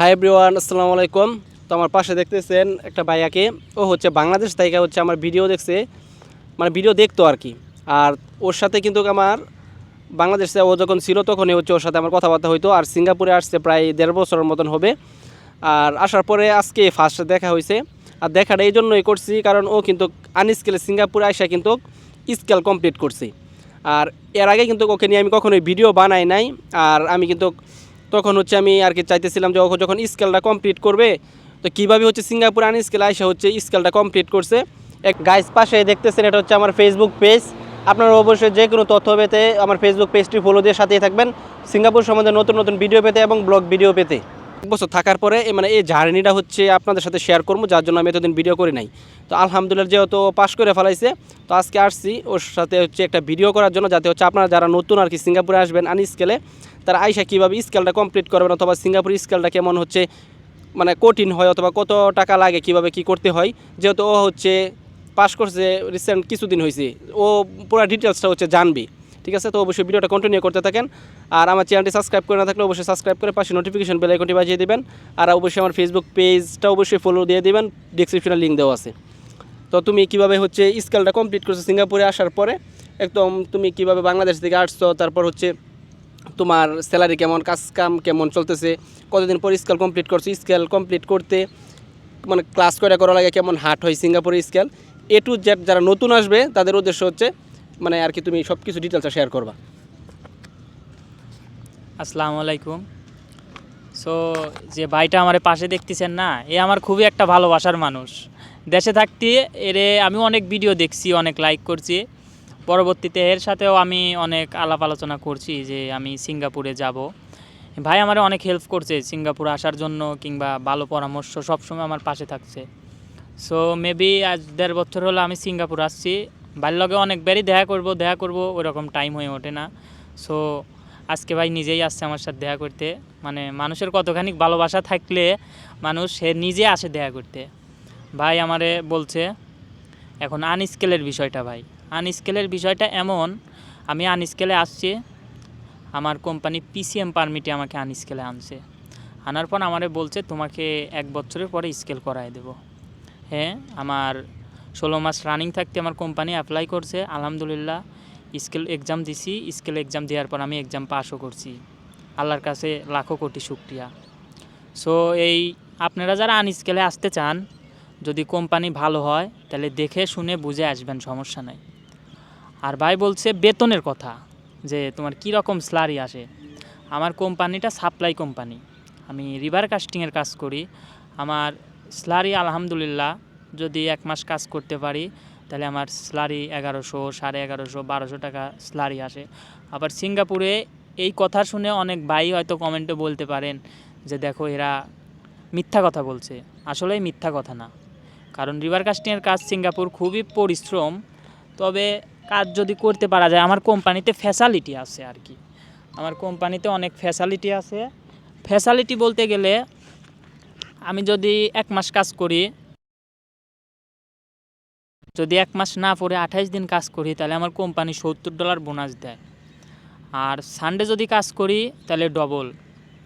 Hi everyone আসসালামু আলাইকুম। তো আমার পাশে দেখতেছেন একটা ভাইয়াকে। ও হচ্ছে বাংলাদেশ তাইকা হচ্ছে আমার ভিডিও দেখছে। মানে ভিডিও দেখতো আর কি। আর ওর সাথে কিন্তু আমার বাংলাদেশে ও যখন ছিল তখনই হচ্ছে ওর সাথে আমার কথাবার্তা হইতো। আর সিঙ্গাপুরে আসছে প্রায় দেড় বছরের মতন হবে। আর আসার পরে আজকে ফার্স্ট দেখা হয়েছে আর দেখাটা এই জন্যই করছি কারণ ও কিন্তু আনস্কেলে সিঙ্গাপুরে আসা কিন্তু স্কেল কমপ্লিট করছে। আর এর আগে কিন্তু ওকে নিয়ে আমি কখনোই ভিডিও বানাই নাই। আর আমি কিন্তু তখন হচ্ছে আমি আর কি চাইতেছিলাম যে যখন স্কেলটা কমপ্লিট করবে, তো কীভাবে হচ্ছে সিঙ্গাপুর আন স্কেল আসে হচ্ছে স্কেলটা কমপ্লিট করছে। এক গাইস পাশে দেখতেছেন, এটা হচ্ছে আমার ফেসবুক পেজ আপনারা অবশ্যই যে কোনো তথ্য পেতে আমার ফেসবুক পেজটি ফলো দিয়ে সাথেই থাকবেন। সিঙ্গাপুর সম্বন্ধে নতুন নতুন ভিডিও পেতে এবং ব্লগ ভিডিও পেতে। বছর থাকার পরে মানে এই জার্নিটা হচ্ছে আপনাদের সাথে শেয়ার করব, যার জন্য আমি এতদিন ভিডিও করি নাই। তো আলহামদুলিল্লাহ যেহেতু পাশ করে ফেলাইছে, তো আজকে আসছি ওর সাথে হচ্ছে একটা ভিডিও করার জন্য, যাতে হচ্ছে আপনারা যারা নতুন আর কি সিঙ্গাপুরে আসবেন আনি স্কেলে তারা আইসা কীভাবে স্কেলটা কমপ্লিট করবেন, অথবা সিঙ্গাপুর স্কেলটা কেমন হচ্ছে মানে কঠিন হয়, অথবা কত টাকা লাগে, কীভাবে কি করতে হয়, যেহেতু ও হচ্ছে পাশ করছে রিসেন্ট কিছুদিন হয়েছে ও পুরো ডিটেলসটা হচ্ছে জানবি। ঠিক আছে? তো অবশ্যই ভিডিওটা কন্টিনিউ করতে থাকেন। আর আমার চ্যানেলটি সাবস্ক্রাইব করে না থাকলে অবশ্যই সাবস্ক্রাইব করে পাশে নোটিফিকেশন বেল আইকনটি বাজিয়ে দেবেন। আর অবশ্যই আমার ফেসবুক পেজটা অবশ্যই ফলো দিয়ে দিবেন। ডিসক্রিপশনে লিঙ্ক দেওয়া আছে। তো তুমি কীভাবে হচ্ছে স্কেলটা কমপ্লিট করছ সিঙ্গাপুরে আসার পরে? একদম তুমি কীভাবে বাংলাদেশ থেকে আসছো? তারপর হচ্ছে তোমার স্যালারি কেমন? কাজ কাম কেমন চলতেছে? কতদিন পর স্কেল কমপ্লিট করছ? স্কেল কমপ্লিট করতে মানে ক্লাস করে করা লাগে? কেমন হার্ট হয় সিঙ্গাপুরে স্কেল এ টু জেড যারা নতুন আসবে, তাদের উদ্দেশ্য হচ্ছে মানে আর কি তুমি সব কিছু ডিটেলসটা শেয়ার করবা। আসসালামু আলাইকুম। সো যে ভাইটা আমার পাশে দেখতেছেন না, এ আমার খুবই একটা ভালোবাসার মানুষ। দেশে থাকতে এরে আমি অনেক ভিডিও দেখছি, অনেক লাইক করছি। পরবর্তীতে এর সাথেও আমি অনেক আলাপ আলোচনা করছি যে আমি সিঙ্গাপুরে যাব। ভাই আমার অনেক হেল্প করছে সিঙ্গাপুর আসার জন্য কিংবা ভালো পরামর্শ সবসময় আমার পাশে থাকছে। সো মেবি আজ দেড় বছর হলো আমি সিঙ্গাপুর আসছি। ভাইয়ের লগে অনেকবারই দেখা করব দেখা করব, ওরকম টাইম হয়ে ওঠে না। সো আজকে ভাই নিজেই আসছে আমার সাথে দেখা করতে। মানে মানুষের কতখানি ভালোবাসা থাকলে মানুষ সে নিজে আসে দেখা করতে। ভাই আমারে বলছে, এখন আনস্কেলের বিষয়টা ভাই। আনস্কেলের বিষয়টা এমন, আমি আনস্কেলে আসছি, আমার কোম্পানি পিসিএম পারমিটে আমাকে আনস্কেলে আনছে। আনার পর আমারে বলছে, তোমাকে এক বছরের পরে স্কেল করায় দেবো। হ্যাঁ আমার ষোলো মাস রানিং থাকতে আমার কোম্পানি অ্যাপ্লাই করছে, আলহামদুলিল্লাহ। স্কেল এক্সাম দিছি স্কেল এক্সাম দেওয়ার পর আমি এক্সাম পাসও করছি। আল্লাহর কাছে লাখো কোটি শুক্রিয়া। সো এই আপনারা যারা আনস্কেলে আসতে চান, যদি কোম্পানি ভালো হয়, তাহলে দেখে শুনে বুঝে আসবেন, সমস্যা নাই। আর ভাই বলছে বেতনের কথা, যে তোমার কী রকম স্যালারি আসে? আমার কোম্পানিটা সাপ্লাই কোম্পানি আমি রিভার কাস্টিংয়ের কাজ করি। আমার স্যালারি আলহামদুলিল্লাহ যদি এক মাস কাজ করতে পারি, তাহলে আমার স্যালারি এগারোশো, সাড়ে এগারোশো, বারোশো টাকা স্যালারি আসে। আবার সিঙ্গাপুরে এই কথা শুনে অনেক ভাই হয়তো কমেন্টে বলতে পারেন যে, দেখো, এরা মিথ্যা কথা বলছে। আসলে মিথ্যা কথা না। কারণ রিভার কাস্টিংয়ের কাজ সিঙ্গাপুর খুবই পরিশ্রম। তবে কাজ যদি করতে পারা যায়, আমার কোম্পানিতে ফ্যাসালিটি আছে আর কি। আমার কোম্পানিতে অনেক ফ্যাসালিটি আছে। ফ্যাসালিটি বলতে গেলে, আমি যদি এক মাস কাজ করি যদি এক মাস না পরে আঠাইশ দিন কাজ করি, তাহলে আমার কোম্পানি সত্তর ডলার বোনাস দেয়। আর সানডে যদি কাজ করি, তাহলে ডবল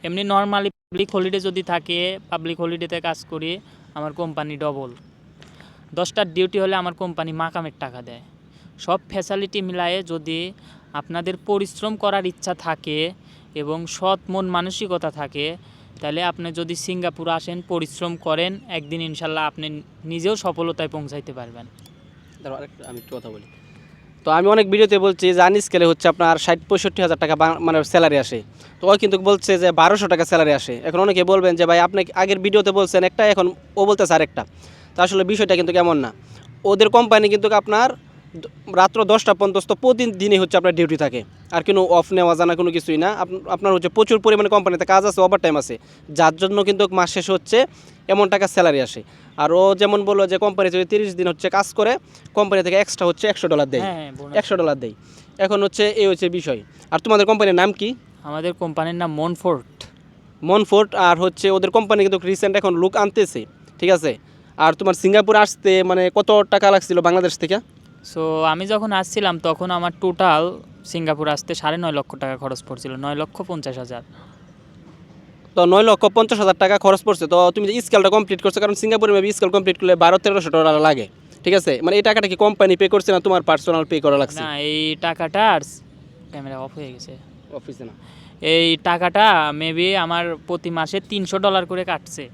এমনি নর্মালি পাবলিক হলিডে যদি থাকে পাবলিক হলিডেতে কাজ করি, আমার কোম্পানি ডবল দশটার ডিউটি হলে আমার কোম্পানি মাকামের টাকা দেয়। সব ফ্যাসিলিটি মিলায়ে যদি আপনাদের পরিশ্রম করার ইচ্ছা থাকে এবং সৎ মন মানসিকতা থাকে, তাহলে আপনি যদি সিঙ্গাপুর আসেন, পরিশ্রম করেন, একদিন ইনশাল্লাহ আপনি নিজেও সফলতায় পৌঁছাইতে পারবেন। দাঁড়াও আরেকটা আমি একটু কথা বলি। তো আমি অনেক ভিডিওতে বলছি যে আন স্কেলে হচ্ছে আপনার ষাট, পঁয়ষট্টি হাজার টাকা মানে স্যালারি আসে। তো ওই কিন্তু বলছে যে বারোশো টাকা স্যালারি আসে। এখন অনেকে বলবেন যে ভাই আপনি আগের ভিডিওতে বলছেন একটা এখন ও বলতেছে আরেকটা। তা আসলে বিষয়টা কিন্তু কেমন না। ওদের কোম্পানি কিন্তু আপনার রাত্র দশটা পর্যন্ত প্রতিদিনই হচ্ছে আপনার ডিউটি থাকে। আর কোনো অফ নেওয়া জানা কোনো কিছুই না। আপনার হচ্ছে প্রচুর পরিমাণে কোম্পানিতে কাজ আছে ওভার টাইম আছে। যার জন্য কিন্তু মাস শেষ হচ্ছে এমন টাকা স্যালারি আসে। আর ও যেমন বলল যে কোম্পানি যদি তিরিশ দিন হচ্ছে কাজ করে কোম্পানি থেকে এক্সট্রা হচ্ছে একশো ডলার দেয়। হ্যাঁ। একশো ডলার দেয়। এখন হচ্ছে এই হচ্ছে বিষয়। আর তোমাদের কোম্পানির নাম কি? আমাদের কোম্পানির নাম মনফোর্ট। মনফোর্ট আর হচ্ছে ওদের কোম্পানি কিন্তু রিসেন্ট এখন লুক আনতেছে। ঠিক আছে? আর তোমার সিঙ্গাপুর আসতে মানে কত টাকা লাগছিল বাংলাদেশ থেকে? সো আমি যখন আসছিলাম তখন আমার টোটাল সিঙ্গাপুর আসতে সাড়ে নয় লক্ষ টাকা খরচ পড়ছিল নয় লক্ষ পঞ্চাশ হাজার। তো নয় লক্ষ পঞ্চাশ হাজার টাকা খরচ পড়ছে। তো তুমি যে স্কেলটা কমপ্লিট করছ কারণ সিঙ্গাপুরে মেবি স্কেল কমপ্লিট করলে বারো তেরোশো ডলার লাগে। ঠিক আছে? মানে এই টাকাটা কি কোম্পানি পে করছে না তোমার পার্সোনাল পে করা লাগছে? না এই টাকাটা আর ক্যামেরা অফ হয়ে গেছে। অফিসে না। এই টাকাটা মেবি আমার প্রতি মাসে তিনশো ডলার করে কাটছে।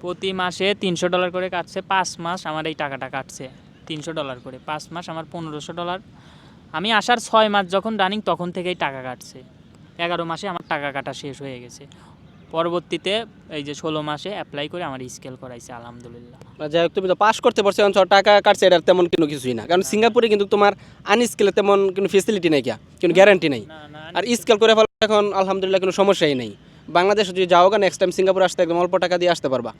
প্রতি মাসে তিনশো ডলার করে কাটছে পাঁচ মাস আমার এই টাকাটা কাটছে। তিনশো ডলার করে পাঁচ মাস আমার পনেরোশো ডলার। আমি আসার ছয় মাস যখন রানিং তখন থেকেই টাকা কাটছে। এগারো মাসে আমার টাকা কাটা শেষ হয়ে গেছে। পরবর্তীতে এই যে ষোলো মাসে অ্যাপ্লাই করে আমার স্কেল করাইছে আলহামদুলিল্লাহ। আর যাই হোক তুমি তো পাস করতে পারছ এখন টাকা কাটছে এটার তেমন কোনো কিছুই না। কারণ সিঙ্গাপুরে কিন্তু তোমার আনস্কেলে তেমন কোনো ফেসিলিটি নাই কিয়া কোনো গ্যারান্টি নেই। আর স্কেল করে ফেলা এখন আলহামদুলিল্লাহ কোনো সমস্যাই নেই। বাংলাদেশে যদি যাও নেক্সট টাইম সিঙ্গাপুর আসতে একদম অল্প টাকা দিয়ে আসতে পারবা।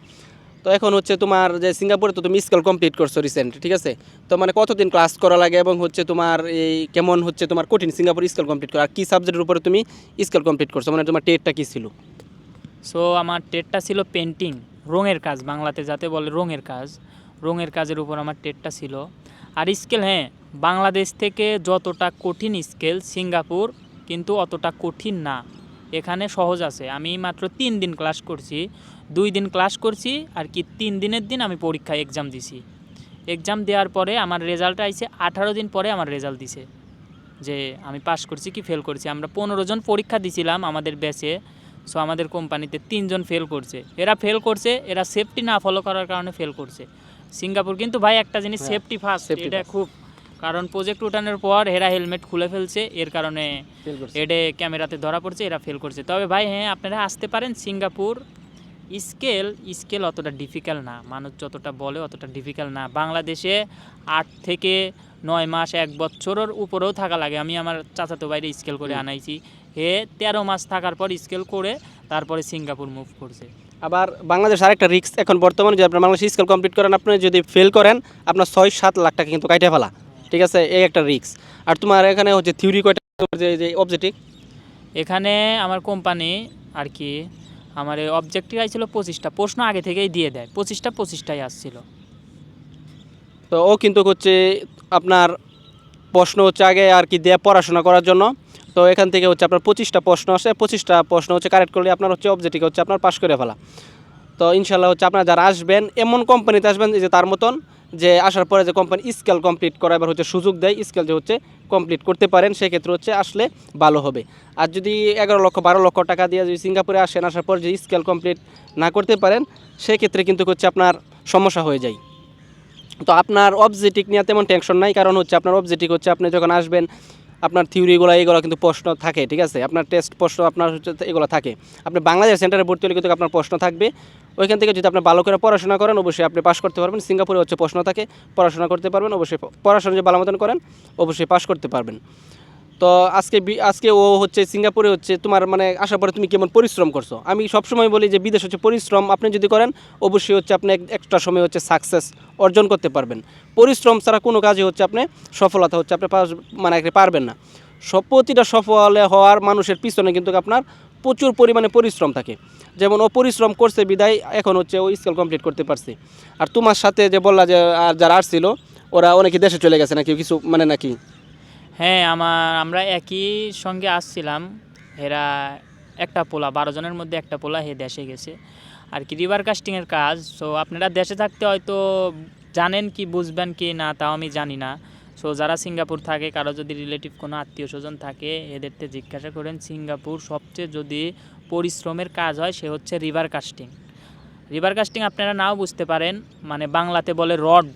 তো এখন হচ্ছে তোমার যে সিঙ্গাপুরে তো তুমি স্কেল কমপ্লিট করছ রিসেন্ট ঠিক আছে? তো মানে কতদিন ক্লাস করা লাগে এবং হচ্ছে তোমার এই কেমন হচ্ছে তোমার কঠিন সিঙ্গাপুর স্কেল কমপ্লিট করা? আর কী সাবজেক্টের উপরে তুমি স্কেল কমপ্লিট করছ? মানে তোমার টেটটা কী ছিল? সো আমার টেটটা ছিল পেন্টিং রঙের কাজ, বাংলাতে যাতে বলে রঙের কাজ। রঙের কাজের উপর আমার টেটটা ছিল। আর স্কেল হ্যাঁ বাংলাদেশ থেকে যতটা কঠিন স্কেল সিঙ্গাপুর কিন্তু অতটা কঠিন না। এখানে সহজ আছে। আমি মাত্র তিন দিন ক্লাস করছি। দুই দিন ক্লাস করছি আর কি তিন দিনের দিন আমি পরীক্ষা এক্সাম দিছি। এক্সাম দেওয়ার পরে আমার রেজাল্ট আইছে আঠারো দিন পরে আমার রেজাল্ট দিছে। যে আমি পাস করছি কি ফেল করছি? আমরা পনেরো জন পরীক্ষা দিছিলাম আমাদের ব্যাচে সো আমাদের কোম্পানিতে তিনজন ফেল করছে। এরা ফেল করছে এরা সেফটি না ফলো করার কারণে ফেল করছে। সিঙ্গাপুর কিন্তু ভাই একটা জিনিস হ্যাঁ, সেফটি ফার্স্ট safety এটা খুব কারণ প্রজেক্ট উঠানোর পর এরা হেলমেট খুলে ফেলছে এর কারণে এডে ক্যামেরাতে ধরা পড়ছে এরা ফেল করছে। তবে ভাই হ্যাঁ আপনারা আসতে পারেন সিঙ্গাপুর। স্কেল স্কেল অতটা ডিফিকাল্ট না। মানুষ যতটা বলে অতটা ডিফিকাল্ট না। বাংলাদেশে আট থেকে নয় মাস এক বছরের উপরেও থাকা লাগে। আমি আমার চাচাতো বাইরে স্কেল করে আনাইছি। হে তেরো মাস থাকার পর স্কেল করে তারপরে সিঙ্গাপুর মুভ করছে। আবার বাংলাদেশ আরেকটা রিস্ক এখন বর্তমানে যদি আপনার বাংলাদেশ স্কেল কমপ্লিট করেন আপনি যদি ফেল করেন আপনার ছয় সাত লাখ টাকা কিন্তু কাইটে ফেলা। ঠিক আছে? এই একটা রিক্স আর তোমার এখানে হচ্ছে থিওরি কয়টা যে যে অবজেক্টিভ এখানে আমার কোম্পানি আর কি আমার এই অবজেক্টিভ আইছিল পঁচিশটা। প্রশ্ন আগে থেকেই দিয়ে দেয়। পঁচিশটা পঁচিশটাই আসছিল। তো ও কিন্তু হচ্ছে আপনার প্রশ্ন হচ্ছে আগে আর কি দেয়া পড়াশোনা করার জন্য। তো এখান থেকে হচ্ছে আপনার পঁচিশটা প্রশ্ন আসে। পঁচিশটা প্রশ্ন হচ্ছে কারেক্ট করলে আপনার হচ্ছে অবজেক্টিভ হচ্ছে আপনার পাশ করে ফেলা। তো ইনশাল্লাহ হচ্ছে আপনারা যারা আসবেন, এমন কোম্পানিতে আসবেন যে তার মতন যে আসার পরে যে কোম্পানি স্কেল কমপ্লিট করা এবার হচ্ছে সুযোগ দেয় স্কেল যে হচ্ছে কমপ্লিট করতে পারেন, সেক্ষেত্রে হচ্ছে আসলে ভালো হবে। আর যদি এগারো লক্ষ, বারো লক্ষ টাকা দিয়ে যদি সিঙ্গাপুরে আসেন, আসার পর যদি স্কেল কমপ্লিট না করতে পারেন, সেক্ষেত্রে কিন্তু হচ্ছে আপনার সমস্যা হয়ে যায়। তো আপনার অবজেটিক নিয়ে তেমন টেনশন নাই, কারণ হচ্ছে আপনার অবজেটিক হচ্ছে আপনি যখন আসবেন আপনার থিওরিগুলো এগুলো কিন্তু প্রশ্ন থাকে, ঠিক আছে? আপনার টেস্ট প্রশ্ন, আপনার হচ্ছে এগুলো থাকে। আপনি বাংলাদেশ সেন্টারে ভর্তি হলে কিন্তু আপনার প্রশ্ন থাকবে। ওইখান থেকে যদি আপনি ভালো করে পড়াশোনা করেন, অবশ্যই আপনি পাশ করতে পারবেন। সিঙ্গাপুরে হচ্ছে প্রশ্ন থাকে, পড়াশোনা করতে পারবেন, অবশ্যই পড়াশোনা যদি ভালো মতন করেন, অবশ্যই পাশ করতে পারবেন। তো আজকে আজকে ও হচ্ছে সিঙ্গাপুরে হচ্ছে তোমার মানে আসার পরে তুমি কেমন পরিশ্রম করছ? আমি সবসময় বলি যে বিদেশ হচ্ছে পরিশ্রম, আপনি যদি করেন, অবশ্যই হচ্ছে আপনি এক- একটা সময় হচ্ছে সাকসেস অর্জন করতে পারবেন। পরিশ্রম ছাড়া কোনো কাজে হচ্ছে আপনি সফলতা হচ্ছে আপনি মানে পারবেন না। প্রতিটা সফল হওয়ার মানুষের পিছনে কিন্তু আপনার প্রচুর পরিমাণে পরিশ্রম থাকে। যেমন ও পরিশ্রম করছে বিদায়, এখন হচ্ছে ও স্কেল কমপ্লিট করতে পারছে। আর তোমার সাথে যে বললা যে, আর যারা আসছিল, ওরা অনেকে দেশে চলে গেছে নাকি কিছু মানে নাকি? হ্যাঁ আমার, আমরা একই সঙ্গে আসছিলাম। এরা একটা পোলা, বারো জনের মধ্যে একটা পোলা হে দেশে গেছে। আর কি রিভার কাস্টিংয়ের কাজ। সো আপনারা দেশে থাকতে হয়তো জানেন কি, বুঝবেন কি না, তাও আমি জানি না। সো যারা সিঙ্গাপুর থাকে, কারও যদি রিলেটিভ কোনো আত্মীয় স্বজন থাকে এদেরকে জিজ্ঞাসা করেন, সিঙ্গাপুর সবচেয়ে যদি পরিশ্রমের কাজ হয়, সে হচ্ছে রিভার কাস্টিং রিভার কাস্টিং আপনারা নাও বুঝতে পারেন মানে বাংলাতে বলে রড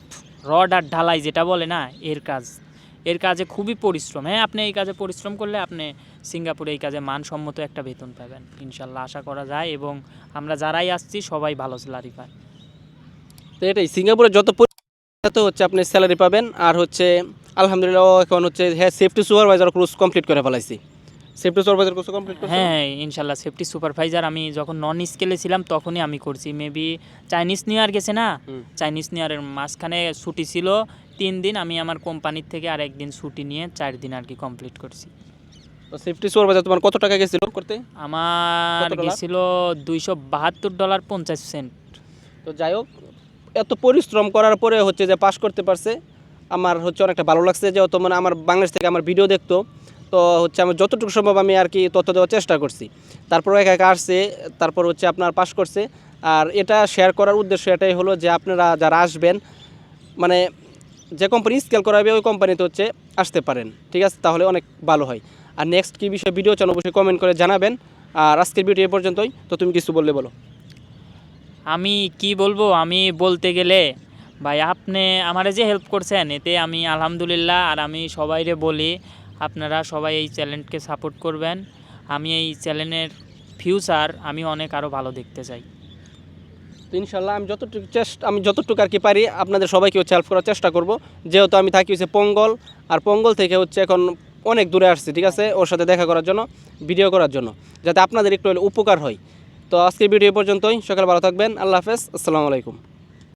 রড আর ঢালাই যেটা বলে না, এর কাজ। এর কাজে খুবই পরিশ্রম। হ্যাঁ আপনি এই কাজে পরিশ্রম করলে আপনি সিঙ্গাপুরে এই কাজে মানসম্মত একটা বেতন পাবেন। ইনশাল্লাহ আশা করা যায় এবং আমরা যারাই আসছি সবাই ভালো স্যালারি পায়। তো এটাই সিঙ্গাপুরে যত তত হচ্ছে আপনি স্যালারি পাবেন আর হচ্ছে আলহামদুলিল্লাহ এখন হচ্ছে হ্যাঁ সেফটি সুপারভাইজার কোর্স কমপ্লিট করে ফেলাইছি। সেফটি সুপারভাইজার কোর্স কমপ্লিট হ্যাঁ ইনশাল্লাহ সেফটি সুপারভাইজার আমি যখন নন স্কেলে ছিলাম তখনই আমি করছি। মেবি চাইনিজ নিউ ইয়ার গেছে না? চাইনিজ নিউ ইয়ারের মাঝখানে ছুটি ছিল। তিন দিন আমি আমার কোম্পানির থেকে আর একদিন ছুটি নিয়ে চার দিন আর কি কমপ্লিট করছি। তো সেফটি সুপারভাইজার তোমার কত টাকা গেছিল করতে? আমার? গেছিল দুইশো বাহাত্তর ডলার পঞ্চাশ সেন্ট। তো যাই হোক এত পরিশ্রম করার পরে হচ্ছে যে পাশ করতে পারছে। আমার হচ্ছে অনেকটা ভালো লাগছে যে অত মানে আমার বাংলাদেশ থেকে আমার ভিডিও দেখতো। তো হচ্ছে আমি যতটুকু সম্ভব আমি আর কি তথ্য দেওয়ার চেষ্টা করছি। তারপর একা একা আসছে তারপর হচ্ছে আপনার পাশ করছে। আর এটা শেয়ার করার উদ্দেশ্য এটাই হলো যে আপনারা যারা আসবেন মানে যে কোম্পানি স্কেল করাবে, ওই কোম্পানিতে হচ্ছে আসতে পারেন। ঠিক আছে? তাহলে অনেক ভালো হয়। আর নেক্সট কী বিষয়ে ভিডিও চান অবশ্যই কমেন্ট করে জানাবেন। আর আজকের ভিডিও এ পর্যন্তই। তো তুমি কিছু বললে বলো। আমি কি বলব? আমি বলতে গেলে, ভাই, আপনি আমারে যে হেল্প করছেন, এতে আমি আলহামদুলিল্লাহ, আর আমি সবাইরে বলি, আপনারা সবাই এই চ্যানেলকে সাপোর্ট করবেন। আমি এই চ্যানেলের ফিউচার আমি অনেক আরও ভালো দেখতে চাই। ইনশাল্লাহ আমি যতটুকু চেষ্টা আমি যতটুকু আর কি পারি আপনাদের সবাইকে হচ্ছে হেল্প করার চেষ্টা করব। যেহেতু আমি থাকি হচ্ছে পঙ্গল, আর পঙ্গল থেকে হচ্ছে এখন অনেক দূরে আসছি, ঠিক আছে? ওর সাথে দেখা করার জন্য ভিডিও করার জন্য, যাতে আপনাদের একটু উপকার হয়। তো আজকের ভিডিও পর্যন্তই, সকাল ভালো থাকবেন, আল্লাহ হাফেজ, আসসালামু আলাইকুম।